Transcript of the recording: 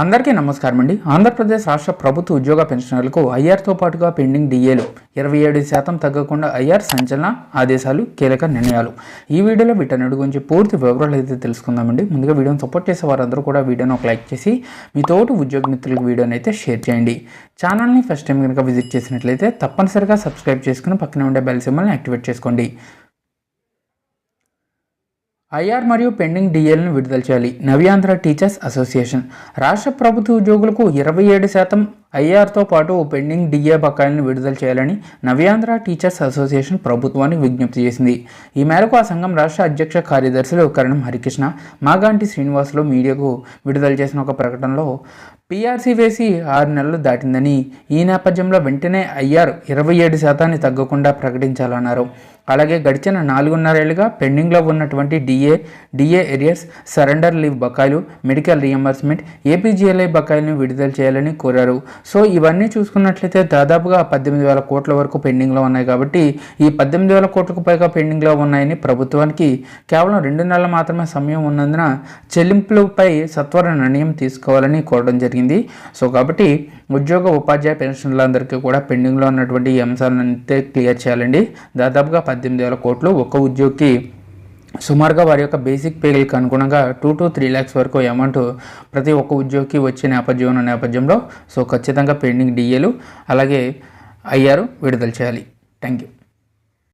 అందరికీ నమస్కారం అండి. ఆంధ్రప్రదేశ్ రాష్ట్ర ప్రభుత్వ ఉద్యోగ పెన్షనర్లకు ఐఆర్తో పాటుగా పెండింగ్ డిఏలు. ఇరవై ఏడు శాతం తగ్గకుండా ఐఆర్ సంచలన ఆదేశాలు కీలక నిర్ణయాలు. ఈ వీడియోలో వీటన్నిటి గురించి పూర్తి వివరాలు అయితే తెలుసుకుందామండి ముందుగా వీడియోని సపోర్ట్ చేసే వారందరూ కూడా వీడియోని ఒక లైక్ చేసి మీ తోటి ఉద్యోగ మిత్రులకు వీడియోని అయితే షేర్ చేయండి. ఛానల్ని ఫస్ట్ టైం కనుక విజిట్ చేసినట్లయితే తప్పనిసరిగా సబ్స్క్రైబ్ చేసుకుని పక్కనే ఉండే బెల్ సింబల్ని యాక్టివేట్ చేసుకోండి. ఐఆర్ మరియు పెండింగ్ డిఏలను విడుదల చేయాలి. Navyandhra teachers association. రాష్ట్ర ప్రభుత్వ ఉద్యోగులకు ఇరవై ఏడు శాతం ఐఆర్తో పాటు పెండింగ్ డిఏ బకాయిలను విడుదల చేయాలని నవ్యాంధ్ర టీచర్స్ అసోసియేషన్ ప్రభుత్వానికి విజ్ఞప్తి చేసింది. ఈ మేరకు ఆ సంఘం రాష్ట్ర అధ్యక్ష కార్యదర్శులు కరణం హరికృష్ణ మాగాంటి శ్రీనివాసులు మీడియాకు విడుదల చేసిన ఒక ప్రకటనలో పీఆర్సీ వేసి ఆరు నెలలు దాటిందని ఈ నేపథ్యంలో వెంటనే ఐఆర్ ఇరవై ఏడు శాతాన్ని తగ్గకుండా ప్రకటించాలన్నారు. అలాగే గడిచిన నాలుగున్నరేళ్ళుగా పెండింగ్లో ఉన్నటువంటి DA DA arrears surrender leave బకాయిలు మెడికల్ రియంబర్స్మెంట్ ఏపీజీఎల్ఐ బకాయిలను విడుదల చేయాలని కోరారు. సో ఇవన్నీ చూసుకున్నట్లయితే దాదాపుగా పద్దెనిమిది వేల కోట్ల వరకు పెండింగ్లో ఉన్నాయి కాబట్టి ఈ పద్దెనిమిది వేల కోట్లకు పైగా పెండింగ్లో ఉన్నాయని ప్రభుత్వానికి కేవలం రెండు నెలలు మాత్రమే సమయం ఉన్నందున చెల్లింపులపై సత్వర నిర్ణయం తీసుకోవాలని కోరడం జరిగింది. సో కాబట్టి ఉద్యోగ ఉపాధ్యాయ పెన్షన్లందరికీ కూడా పెండింగ్లో ఉన్నటువంటి ఈ అంశాలను అయితే క్లియర్ చేయాలండి. దాదాపుగా పద్దెనిమిది వేల కోట్లు ఒక్క ఉద్యోగికి సుమారుగా వారి యొక్క బేసిక్ పేలకు అనుగుణంగా టూ టు త్రీ ల్యాక్స్ వరకు అమౌంట్ ప్రతి ఒక్క ఉద్యోగికి వచ్చే నేపథ్యం నేపథ్యంలో సో ఖచ్చితంగా పెండింగ్ డిఏలు అలాగే అయ్యారు విడుదల చేయాలి. Thank you